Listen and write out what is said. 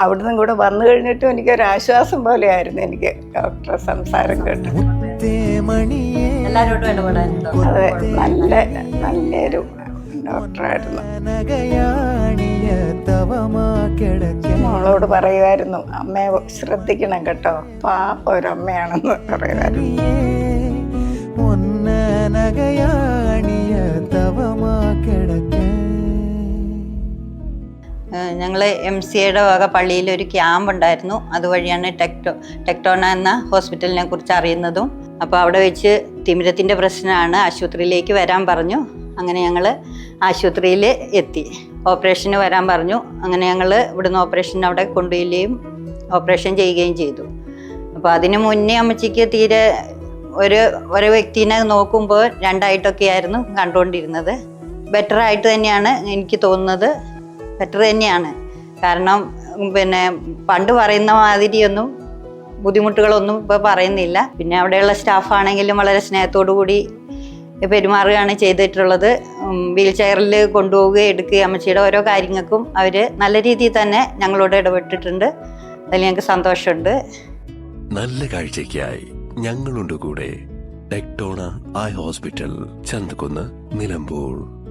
അവിടുന്ന് കൂടെ വന്നു കഴിഞ്ഞിട്ടും ആശ്വാസം പോലെയായിരുന്നു എനിക്ക് ഡോക്ടറെ സംസാരം കേട്ടു. അത് നല്ല നല്ലൊരു ഡോക്ടറായിരുന്നു. മോളോട് പറയുമായിരുന്നു അമ്മയെ ശ്രദ്ധിക്കണം കേട്ടോ പാപ്പ ഒരു പറയുമായിരുന്നു. ഞങ്ങൾ എം സി എയുടെ വക പള്ളിയിൽ ഒരു ക്യാമ്പ് ഉണ്ടായിരുന്നു. അതുവഴിയാണ് ടെക്ടോ ടെക്ടോണ എന്ന ഹോസ്പിറ്റലിനെ കുറിച്ച് അറിയുന്നതും. അപ്പോൾ അവിടെ വെച്ച് തിമിരത്തിന്റെ പ്രശ്നമാണ്. ആശുപത്രിയിലേക്ക് വരാൻ പറഞ്ഞു. അങ്ങനെ ഞങ്ങൾ ആശുപത്രിയിൽ എത്തി. ഓപ്പറേഷന് വരാൻ പറഞ്ഞു. അങ്ങനെ ഞങ്ങൾ ഇവിടുന്ന് ഓപ്പറേഷൻ അവിടെ കൊണ്ടുപോയില്ലേയും ഓപ്പറേഷൻ ചെയ്യുകയും ചെയ്തു. അപ്പോൾ അതിന് മുന്നേ അമ്മച്ചിക്ക് തീരെ ഒരു ഒരു വ്യക്തിനെ നോക്കുമ്പോൾ രണ്ടായിട്ടൊക്കെ ആയിരുന്നു കണ്ടുകൊണ്ടിരുന്നത്. ബെറ്റർ ആയിട്ട് തന്നെയാണ് എനിക്ക് തോന്നുന്നത്. ബെറ്റർ തന്നെയാണ്. കാരണം പിന്നെ പണ്ട് പറയുന്ന മാതിരിയൊന്നും ബുദ്ധിമുട്ടുകളൊന്നും ഇപ്പോൾ പറയുന്നില്ല. പിന്നെ അവിടെയുള്ള സ്റ്റാഫ് ആണെങ്കിലും വളരെ സ്നേഹത്തോടു കൂടി പെരുമാറുകയാണ് ചെയ്തിട്ടുള്ളത്. വീൽ ചെയറിൽ കൊണ്ടുപോവുകയും എടുക്കുകയും അമ്മച്ചിയുടെ ഓരോ കാര്യങ്ങൾക്കും അവർ നല്ല രീതിയിൽ തന്നെ ഞങ്ങളോട് ഇടപെട്ടിട്ടുണ്ട്. അതിൽ ഞങ്ങൾക്ക് സന്തോഷമുണ്ട്. നല്ല കാഴ്ചയ്ക്കായി ഞങ്ങളുണ്ട് കൂടെ. Tectona eye hospital Chanthakkunnu Nilambur.